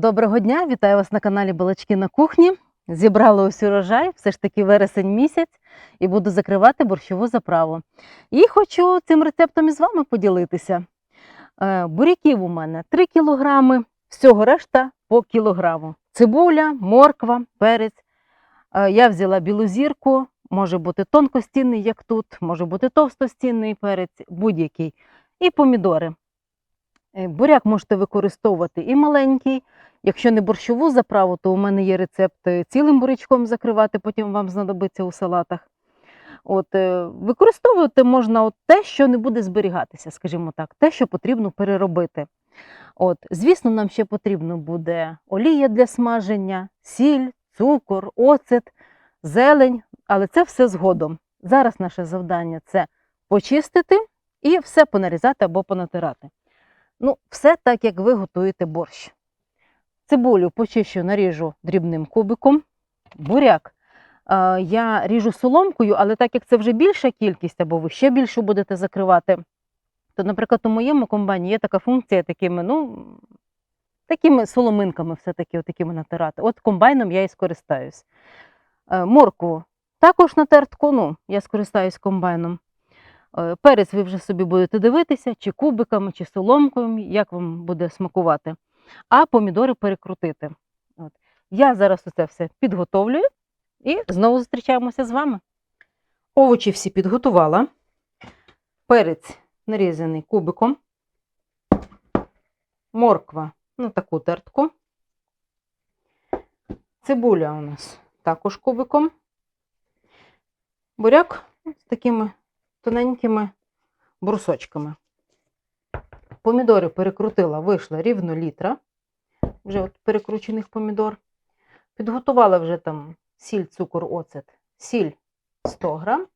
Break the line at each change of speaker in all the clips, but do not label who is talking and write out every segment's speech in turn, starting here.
Доброго дня, вітаю вас на каналі Балачки на кухні. Зібрала ось урожай, все ж таки вересень місяць, і буду закривати борщову заправу. І хочу цим рецептом із вами поділитися. Е, Буряків у мене 3 кілограми, всього решта по кілограму. Цибуля, морква, перець. Е, Я взяла білу зірку, може бути тонкостінний, як тут, може бути товстостінний перець, будь-який. І помідори. Е, Буряк можете використовувати і маленький. Якщо не борщову заправу, то у мене є рецепт е, цілим бурячком закривати, потім вам знадобиться у салатах. От, е, використовувати можна от те, що не буде зберігатися, скажімо так, те, що потрібно переробити. От, звісно, нам ще потрібно буде олія для смаження, сіль, цукор, оцет, зелень, але це все згодом. Зараз наше завдання це почистити і все понарізати або понатирати. Ну, все так, як ви готуєте борщ. Цибулю почищу, наріжу дрібним кубиком. Буряк я ріжу соломкою, але так як це вже більша кількість, або ви ще більше будете закривати, то, наприклад, у моєму комбайні є така функція такими, ну, такими соломинками все-таки такими натирати. От комбайном я і скористаюсь. Е, Моркву також на тертку, ну, я скористаюсь комбайном. Е, Перець ви вже собі будете дивитися, чи кубиками, чи соломкою, як вам буде смакувати. А помідори перекрутити. От. Я зараз це все підготовлюю і знову зустрічаємося з вами. Овочі всі підготувала. Перець нарізаний кубиком. Морква на таку тертку. Цибуля у нас також кубиком. Буряк з такими тоненькими брусочками. Помідори перекрутила, вийшла рівно літра. Вже от перекручених помідор. Підготувала вже там сіль, цукор, оцет. Сіль 100 грам,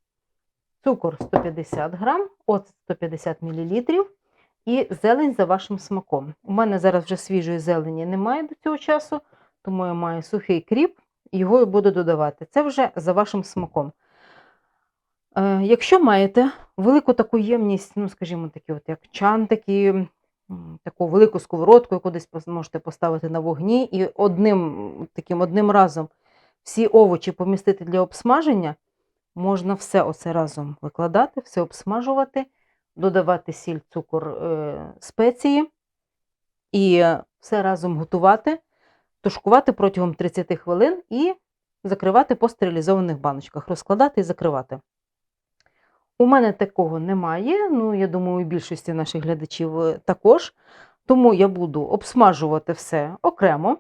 цукор 150 грам, оцет 150 мл і зелень за вашим смаком. У мене зараз вже свіжої зелені немає до цього часу, тому я маю сухий кріп, його я буду додавати. Це вже за вашим смаком. Е, Якщо маєте велику таку ємність, ну, скажімо, такі, от як чантики, таку велику сковородку, яку десь можете поставити на вогні, і одним таким одним разом всі овочі помістити для обсмаження, можна все оце разом викладати, все обсмажувати, додавати сіль, цукор, е, спеції і все разом готувати, тушкувати протягом 30 хвилин і закривати по стерилізованих баночках, розкладати і закривати. У мене такого немає. Ну, я думаю, у більшості наших глядачів е, також. Тому я буду обсмажувати все окремо.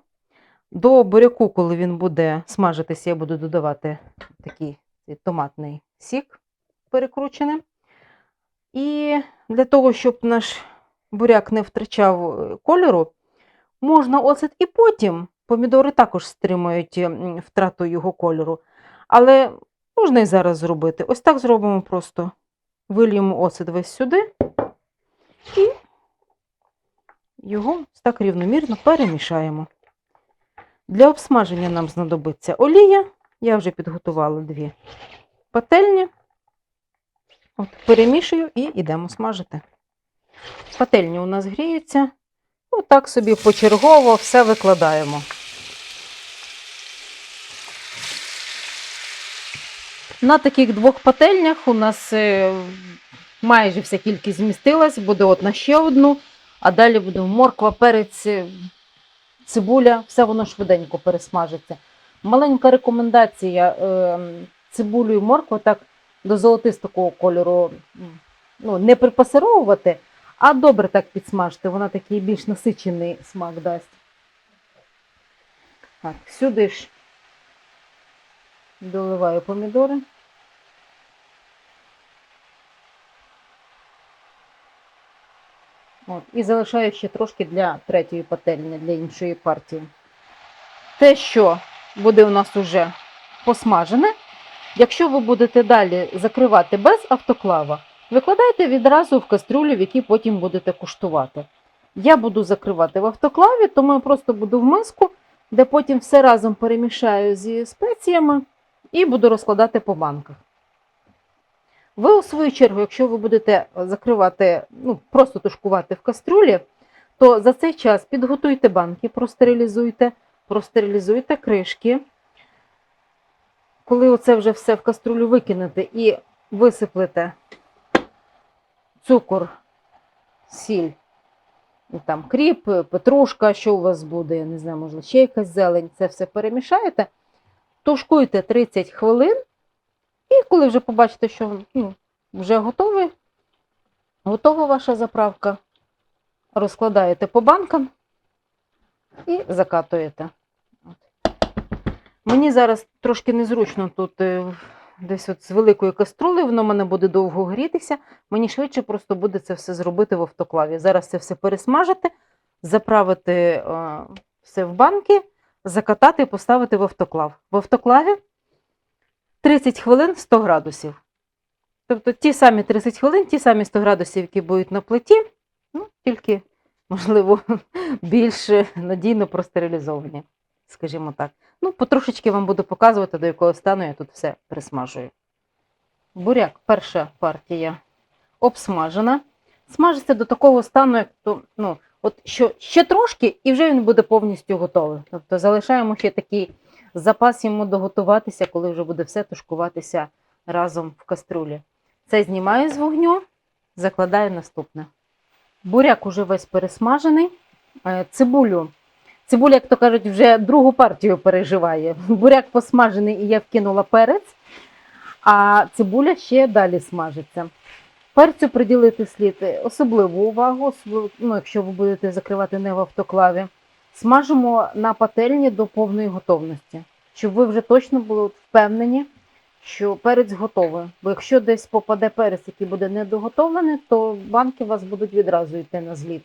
До буряку, коли він буде смажитися, я буду додавати такий томатний сік перекручений. І для того, щоб наш буряк не втрачав е, кольору, можна оцет і потім. Помідори також стримують втрату його кольору. Але Можна і зараз зробити. Ось так зробимо просто. Вильємо оцет весь сюди і його так рівномірно перемішаємо. Для обсмаження нам знадобиться олія. Я вже підготувала дві пательні. От, перемішую і йдемо смажити. Пательні у нас гріються. Отак собі почергово все викладаємо. На таких двох пательнях у нас е, майже вся кількість змістилась, буде от на ще одну, а далі буде морква, перець, е, цибуля, все воно швиденько пересмажиться. Маленька рекомендація: е, цибулю і моркву так до золотистого кольору ну, не припасировувати, а добре так підсмажити. Вона такий більш насичений смак дасть. Так, сюди ж доливаю помідори. От, і залишаю ще трошки для третьої пательні, для іншої партії. Те, що буде у нас уже посмажене, якщо ви будете далі закривати без автоклава, викладайте відразу в кастрюлю, в якій потім будете куштувати. Я буду закривати в автоклаві, тому я просто буду в миску, де потім все разом перемішаю зі спеціями і буду розкладати по банках. Ви, у свою чергу, якщо ви будете закривати, ну, просто тушкувати в кастрюлі, то за цей час підготуйте банки, простерилізуйте, простерилізуйте кришки. Коли оце вже все в каструлю викинете і висиплете цукор, сіль, там кріп, петрушка, що у вас буде, я не знаю, можливо, ще якась зелень, це все перемішаєте, тушкуйте 30 хвилин, і коли вже побачите, що ну, вже готовий, готова ваша заправка, розкладаєте по банкам і закатуєте. Мені зараз трошки незручно тут е, десь от з великої каструли, воно мене буде довго грітися. Мені швидше просто буде це все зробити в автоклаві. Зараз це все пересмажити, заправити е, все в банки, закатати і поставити в автоклав. В автоклаві 30 хвилин 100 градусів. Тобто ті самі 30 хвилин, ті самі 100 градусів, які будуть на плиті, ну, тільки, можливо, більш надійно простерилізовані, скажімо так. Ну, потрошечки вам буду показувати, до якого стану я тут все присмажую. Буряк, перша партія обсмажена. Смажиться до такого стану, як то, ну, от що ще трошки, і вже він буде повністю готовий. Тобто залишаємо ще такий запас йому доготуватися, коли вже буде все тушкуватися разом в каструлі. Це знімаю з вогню, закладаю наступне. Буряк уже весь пересмажений. Е, Цибулю. Цибуля, як то кажуть, вже другу партію переживає. Буряк посмажений і я вкинула перець, а цибуля ще далі смажиться. Перцю приділити слід особливу увагу, ну, якщо ви будете закривати не в автоклаві. Смажимо на пательні до повної готовності, щоб ви вже точно були впевнені, що перець готовий. Бо якщо десь попаде перець, який буде недоготовлений, то банки вас будуть відразу йти на зліт.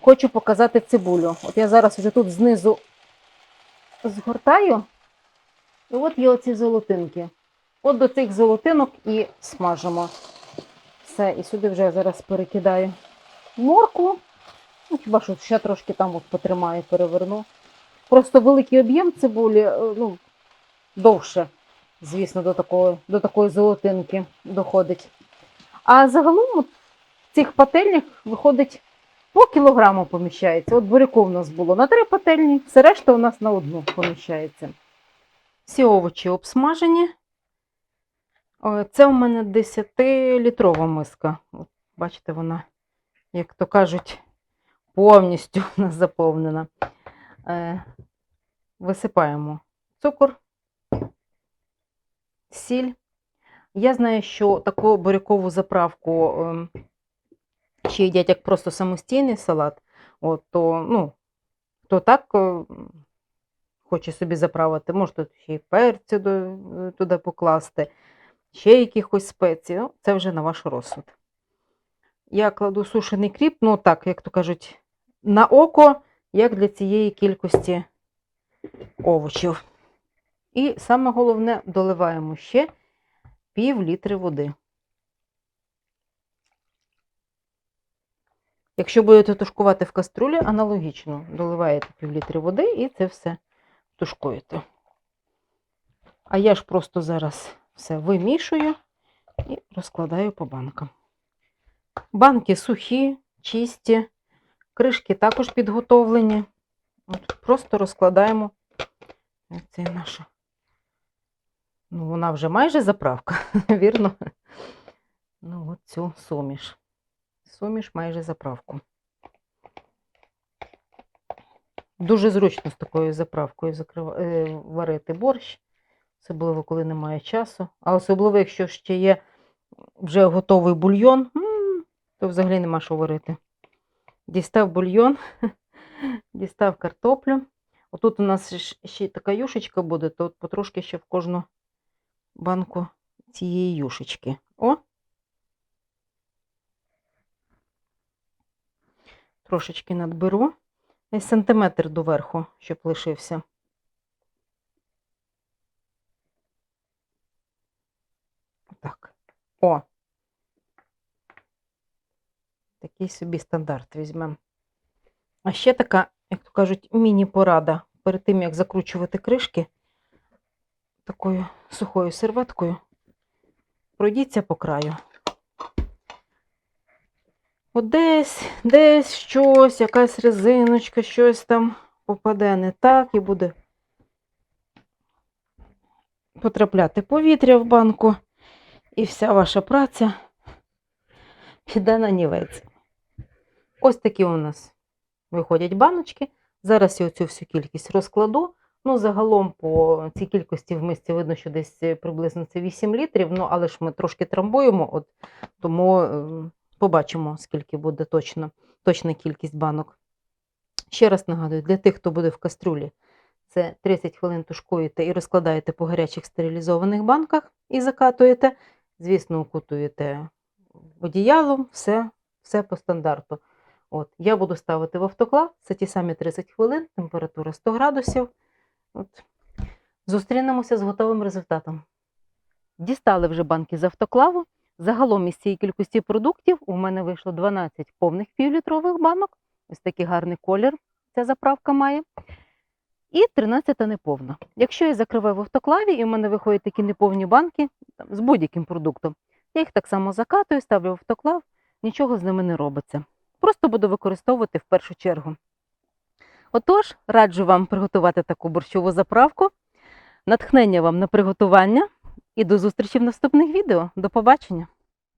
Хочу показати цибулю. От я зараз вже тут знизу згортаю, і от є оці золотинки. От до цих золотинок і смажимо. Все, і сюди вже я зараз перекидаю моркву. Ну, хіба що ще трошки там от потримаю, переверну. Просто великий об'єм цибулі, е, ну, довше, звісно, до такої, до такої золотинки доходить. А загалом от в цих пательнях виходить по кілограму поміщається. От буряку у нас було на три пательні, все решта у нас на одну поміщається. Всі овочі обсмажені. Це у мене 10-літрова миска. От, бачите, вона, як то кажуть, повністю у нас заповнена. Е, висипаємо цукор, сіль. Я знаю, що таку бурякову заправку ем, ще їдять як просто самостійний салат, от, то, ну, то так е, хоче собі заправити, може тут ще й перцю туди покласти, ще якихось спецій, ну, це вже на ваш розсуд. Я кладу сушений кріп, ну так, як то кажуть, на око, як для цієї кількості овочів. І саме головне, доливаємо ще пів літри води. Якщо будете тушкувати в каструлі, аналогічно доливаєте пів літри води і це все тушкуєте. А я ж просто зараз все вимішую і розкладаю по банкам. Банки сухі, чисті, кришки також підготовлені. От просто розкладаємо це наша. Ну, вона вже майже заправка, вірно? Ну, от цю суміш. Суміш майже заправку. Дуже зручно з такою заправкою закрив... е, варити борщ, особливо, коли немає часу. А особливо, якщо ще є вже готовий бульйон, то взагалі нема що варити. Дістав бульйон, дістав картоплю. Отут у нас ще така юшечка буде, то от потрошки ще в кожну банку цієї юшечки. О! Трошечки надберу. Десь сантиметр доверху, щоб лишився. О! Такий собі стандарт візьмемо. А ще така, як то кажуть, міні-порада. Перед тим, як закручувати кришки такою сухою серветкою, пройдіться по краю. От десь, десь щось, якась резиночка, щось там попаде не так і буде потрапляти повітря в банку, і вся ваша праця піде на нівець. Ось такі у нас виходять баночки. Зараз я оцю всю кількість розкладу. Ну, загалом по цій кількості в мисці видно, що десь е, приблизно це 8 літрів, ну, але ж ми трошки трамбуємо, от, тому е, побачимо, скільки буде точно, точна кількість банок. Ще раз нагадую, для тих, хто буде в кастрюлі, це 30 хвилин тушкуєте і розкладаєте по гарячих стерилізованих банках і закатуєте. Звісно, укутуєте одіялом, все, все по стандарту. От, я буду ставити в автоклав, це ті самі 30 хвилин, температура 100 градусів. От. Зустрінемося з готовим результатом. Дістали вже банки з автоклаву. Загалом із цієї кількості продуктів у мене вийшло 12 повних півлітрових банок. Ось такий гарний колір ця заправка має. І 13 неповна. Якщо я закриваю в автоклаві, і в мене виходять такі неповні банки там, з будь-яким продуктом, я їх так само закатую, ставлю в автоклав, нічого з ними не робиться. Просто буду використовувати в першу чергу. Отож, раджу вам приготувати таку борщову заправку. Натхнення вам на приготування і до зустрічі в наступних відео. До побачення!